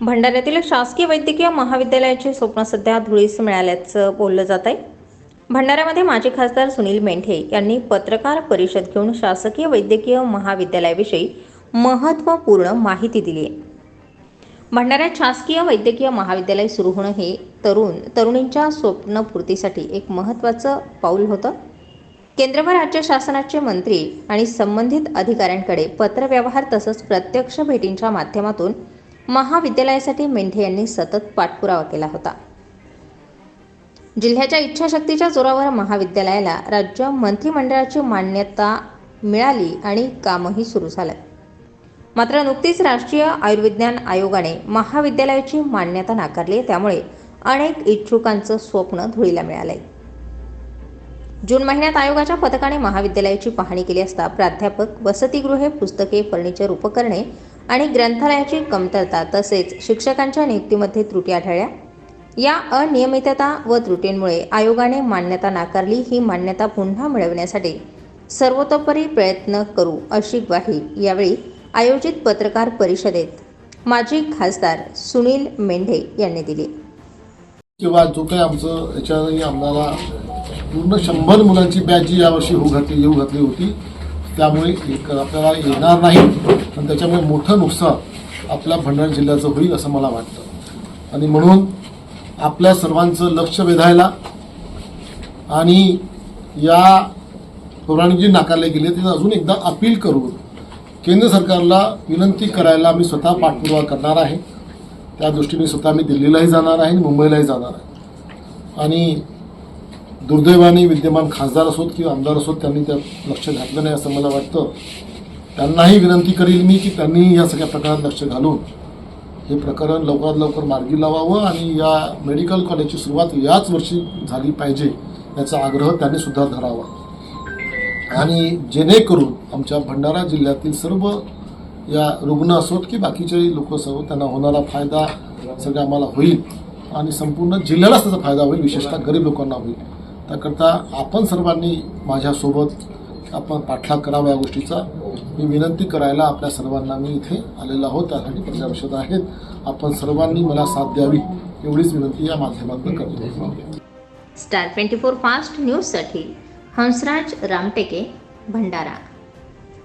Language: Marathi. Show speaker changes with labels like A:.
A: भंडाऱ्यातील शासकीय वैद्यकीय महाविद्यालयाचे स्वप्न सध्या धुळीस मिळाल्याचं बोललं जात आहे. भंडाऱ्यामध्ये माजी खासदार सुनील मेंढे यांनी पत्रकार परिषद घेऊन शासकीय वैद्यकीय महाविद्यालयाविषयी महत्त्वपूर्ण माहिती दिली आहे. भंडाऱ्यात शासकीय वैद्यकीय महाविद्यालय सुरू होणं हे तरुण तरुणींच्या स्वप्नपूर्तीसाठी एक महत्त्वाचं पाऊल होतं. केंद्र व राज्य शासनाचे मंत्री आणि संबंधित अधिकाऱ्यांकडे पत्रव्यवहार तसंच प्रत्यक्ष भेटींच्या माध्यमातून महाविद्यालयासाठी मेंढे यांनी सतत पाठपुरावा केला होता. जिल्ह्याच्या इच्छाशक्तीच्या जोरावर महाविद्यालयाला राज्य मंत्रिमंडळाची मान्यता मिळाली आणि कामही सुरू झालं. मात्र नुकतीच राष्ट्रीय आयुर्विज्ञान आयोगाने महाविद्यालयाची मान्यता नाकारली आहे त्यामुळे अनेक इच्छुकांचं स्वप्न धुळीला मिळालंय. जून महिन्यात आयोगाच्या पथकाने महाविद्यालयाची पाहणी केली असता प्राध्यापक वसतिगृहे पुस्तके फर्निचर उपकरणे आणि ग्रंथालयाची कमतरता तसेच शिक्षकांच्या नियुक्तीमध्ये त्रुटी आढळल्या. या अनियमितता व त्रुटींमुळे आयोगाने मान्यता नाकारली ही मान्यता पुन्हा मिळवण्यासाठी सर्वतोपरी प्रयत्न करू अशी ग्वाही यावेळी आयोजित पत्रकार परिषदेत माजी खासदार सुनील मेंढे यांनी दिली.
B: किंवा जो काही आमचं याच्या आम्हाला पूर्ण शंभर मुलांची बॅच जी यावर्षी होऊ घातली येऊ घातली होती. त्यामुळे एक आपल्याला येणार नाही. आणि त्याच्यामुळे मोठं नुकसान आपल्या भंडारा जिल्ह्याचं होईल असं मला वाटतं. आणि म्हणून आपल्या सर्वांचं लक्ष वेधायला आणि या पौराणिक जे नाकारले गेले ते अजून एकदा अपील करून केंद्र सरकारला विनंती करायला मी स्वतः पाठपुरावा करणार आहे. त्या दृष्टीने स्वतः मी दिल्लीलाही जाणार आहे आणि मुंबईलाही जाणार आहे. आणि दुर्दैवाने विद्यमान खासदार असोत किंवा आमदार असोत त्यांनी त्यात लक्ष घातलं नाही असं मला वाटतं. त्यांनाही विनंती करील मी की त्यांनी या सगळ्या प्रकारात लक्ष घालून हे प्रकरण लवकरात लवकर मार्गी लावावं आणि या मेडिकल कॉलेजची सुरुवात याच वर्षी झाली पाहिजे याचा आग्रह त्यांनी सुद्धा धरावा. आणि जेणेकरून आमच्या भंडारा जिल्ह्यातील सर्व या रुग्ण असोत की बाकीचे लोक सर्व त्यांना होणारा फायदा सगळ्या आम्हाला होईल आणि संपूर्ण जिल्ह्यालाच त्याचा फायदा होईल विशेषतः गरीब लोकांना होईल. त्याकरता आपण सर्वांनी माझ्यासोबत आपण पाठलाग करावा या गोष्टीचा. मी विनंती करायला आपल्या सर्वांना मी इथे आलेलो आहोत. त्यासाठी पत्रपरिषद आहेत. आपण सर्वांनी मला साथ द्यावी एवढीच विनंती या माध्यमातून करतो.
A: स्टार ट्वेंटी फोर फास्ट न्यूजसाठी हंसराज रामटेके भंडारा.